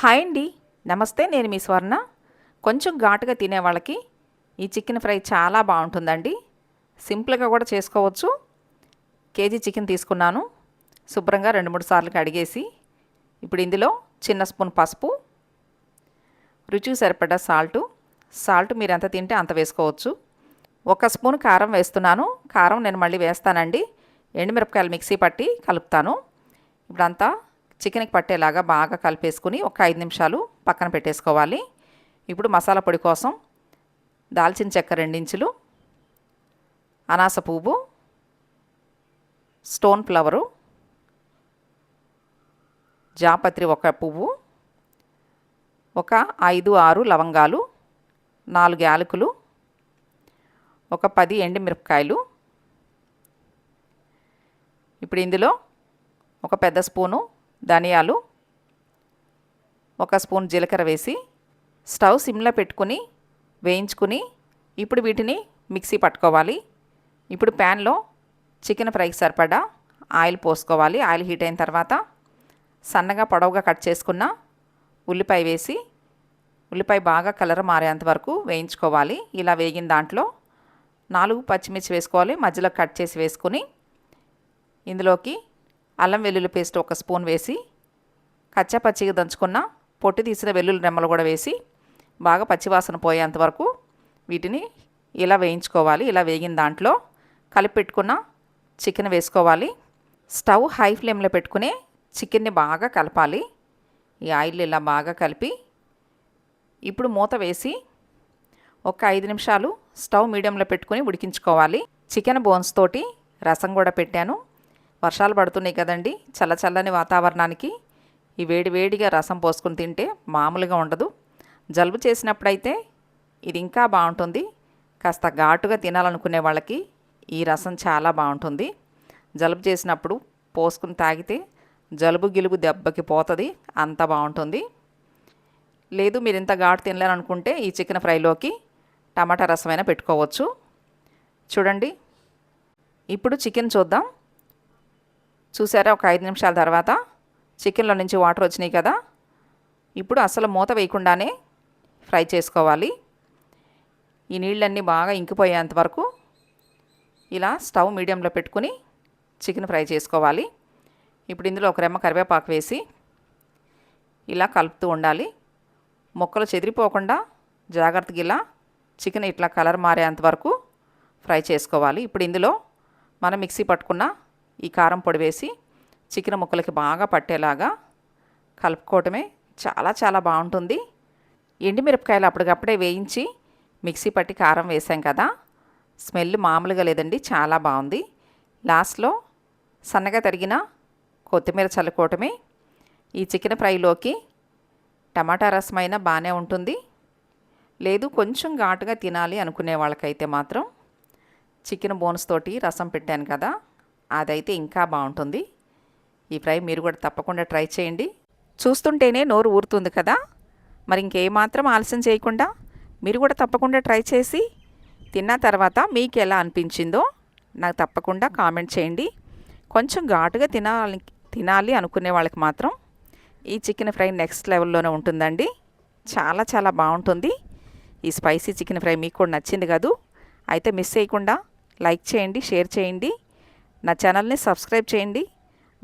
Hi అండి. నమస్తే నేను మీ స్వర్ణ. కొంచెం ఘాటుగా తినే వాళ్ళకి ఈ చికెన్ ఫ్రై చాలా బాగుంటుందండి. సింపుల్గా కూడా చేసుకోవచ్చు. కేజీ చికెన్ తీసుకున్నాను. శుభ్రంగా రెండు మూడు సార్లు కడిగేసి ఇప్పుడు ఇందులో చిన్న స్పూన్ పసుపు రుచికి సరిపడా సాల్టు. సాల్ట్ మీరు ఎంత తింటే అంత వేసుకోవచ్చు. ఒక స్పూన్ కారం వేస్తున్నాను. కారం నేను మళ్ళీ వేస్తానండి. ఎండుమిరపకాయలు మిక్సీ పట్టి కలుపుతాను. ఇప్పుడంతా చికెన్కి పట్టేలాగా బాగా కలిపేసుకుని ఒక ఐదు నిమిషాలు పక్కన పెట్టేసుకోవాలి. ఇప్పుడు మసాలా పొడి కోసం దాల్చిన చెక్క రెండించులు అనాస పువ్వు స్టోన్ ఫ్లవరు జాపత్రి ఒక పువ్వు ఒక ఐదు ఆరు లవంగాలు నాలుగు యాలకులు ఒక పది ఎండుమిరపకాయలు ఇప్పుడు ఇందులో ఒక పెద్ద స్పూను ధనియాలు ఒక స్పూన్ జీలకర్ర వేసి స్టవ్ సిమ్లో పెట్టుకుని వేయించుకుని ఇప్పుడు వీటిని మిక్సీ పట్టుకోవాలి. ఇప్పుడు ప్యాన్లో చికెన్ ఫ్రైకి సరిపడా ఆయిల్ పోసుకోవాలి. ఆయిల్ హీట్ అయిన తర్వాత సన్నగా పొడవుగా కట్ చేసుకున్న ఉల్లిపాయ వేసి ఉల్లిపాయ బాగా కలర్ మారేంత వరకు వేయించుకోవాలి. ఇలా వేగిన దాంట్లో నాలుగు పచ్చిమిర్చి వేసుకోవాలి. మధ్యలో కట్ చేసి వేసుకుని ఇందులోకి అల్లం వెల్లుల్లి పేస్ట్ ఒక స్పూన్ వేసి కచ్చా పచ్చిగా దంచుకున్న పొట్టి తీసిన వెల్లుల్లి రెమ్మలు కూడా వేసి బాగా పచ్చివాసన పోయేంత వరకు వీటిని ఇలా వేయించుకోవాలి. ఇలా వేగిన దాంట్లో కలిపి పెట్టుకున్న చికెన్ వేసుకోవాలి. స్టవ్ హై ఫ్లేమ్లో పెట్టుకుని చికెన్ని బాగా కలపాలి. ఈ ఆయిల్ ఇలా బాగా కలిపి ఇప్పుడు మూత వేసి ఒక ఐదు నిమిషాలు స్టవ్ మీడియంలో పెట్టుకుని ఉడికించుకోవాలి. చికెన్ బోన్స్ తోటి రసం కూడా పెట్టాను. వర్షాలు పడుతున్నాయి కదండి. చల్ల చల్లని వాతావరణానికి ఈ వేడి వేడిగా రసం పోసుకుని తింటే మామూలుగా ఉండదు. జలుబు చేసినప్పుడైతే ఇది ఇంకా బాగుంటుంది. కాస్త ఘాటుగా తినాలనుకునే వాళ్ళకి ఈ రసం చాలా బాగుంటుంది. జలుబు చేసినప్పుడు పోసుకుని తాగితే జలుబు గిలుబు దెబ్బకి పోతుంది అంత బాగుంటుంది. లేదు మీరు ఇంత ఘాటు తినలేరనుకుంటే ఈ చికెన్ ఫ్రైలోకి టమాటా రసమైనా పెట్టుకోవచ్చు. చూడండి. ఇప్పుడు చికెన్ చూద్దాం. చూసారా? ఒక ఐదు నిమిషాల తర్వాత చికెన్లో నుంచి వాటర్ వచ్చినాయి కదా? ఇప్పుడు అసలు మూత వేయకుండానే ఫ్రై చేసుకోవాలి. ఈ నీళ్ళన్నీ బాగా ఇంకిపోయేంత వరకు ఇలా స్టవ్ మీడియంలో పెట్టుకుని చికెన్ ఫ్రై చేసుకోవాలి. ఇప్పుడు ఇందులో ఒక రెమ్మ కరివేపాకు వేసి ఇలా కలుపుతూ ఉండాలి. మొక్కలు చెదిరిపోకుండా జాగ్రత్తగా ఇలా చికెన్ ఇట్లా కలర్ మారేంత వరకు ఫ్రై చేసుకోవాలి. ఇప్పుడు ఇందులో మనం మిక్సీ పట్టుకున్న ఈ కారం పొడి వేసి చికెన్ ముక్కలకి బాగా పట్టేలాగా కలుపుకోవటమే చాలా చాలా బాగుంటుంది. ఎండుమిరపకాయలు అప్పటికప్పుడే వేయించి మిక్సీ పట్టి కారం వేసాం కదా. స్మెల్ మామూలుగా లేదండి చాలా బాగుంది. లాస్ట్లో సన్నగా తరిగిన కొత్తిమీర చల్లుకోవటమే ఈ చికెన్ ఫ్రైలోకి. టమాటా రసం అయినా బాగానే ఉంటుంది. లేదు కొంచెం ఘాటుగా తినాలి అనుకునే వాళ్ళకైతే మాత్రం చికెన్ బోన్స్ తోటి రసం పెట్టాను కదా. అదైతే ఇంకా బాగుంటుంది. ఈ ఫ్రై మీరు కూడా తప్పకుండా ట్రై చేయండి. చూస్తుంటేనే నోరు ఊరుతుంది కదా. మరి ఇంకేమాత్రం ఆలస్యం చేయకుండా మీరు కూడా తప్పకుండా ట్రై చేసి తిన్న తర్వాత మీకు ఎలా అనిపించిందో నాకు తప్పకుండా కామెంట్ చేయండి. కొంచెం ఘాటుగా తినాలి తినాలి అనుకునే వాళ్ళకి మాత్రం ఈ చికెన్ ఫ్రై నెక్స్ట్ లెవెల్లోనే ఉంటుందండి. చాలా చాలా బాగుంటుంది. ఈ స్పైసీ చికెన్ ఫ్రై మీకు కూడా నచ్చింది కాదు. అయితే మిస్ చేయకుండా లైక్ చేయండి షేర్ చేయండి. నా ఛానల్ని సబ్స్క్రైబ్ చేయండి.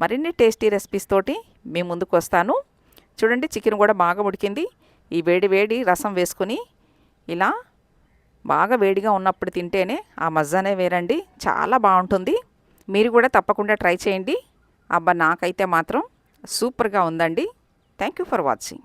మరిన్ని టేస్టీ రెసిపీస్ తోటి మీ ముందుకు వస్తాను. చూడండి చికెన్ కూడా బాగా ఉడికింది. ఈ వేడి వేడి రసం వేసుకుని ఇలా బాగా వేడిగా ఉన్నప్పుడు తింటేనే ఆ మజ్జానే వేరండి. చాలా బాగుంటుంది. మీరు కూడా తప్పకుండా ట్రై చేయండి. అబ్బా నాకైతే మాత్రం సూపర్గా ఉందండి. Thank you for watching.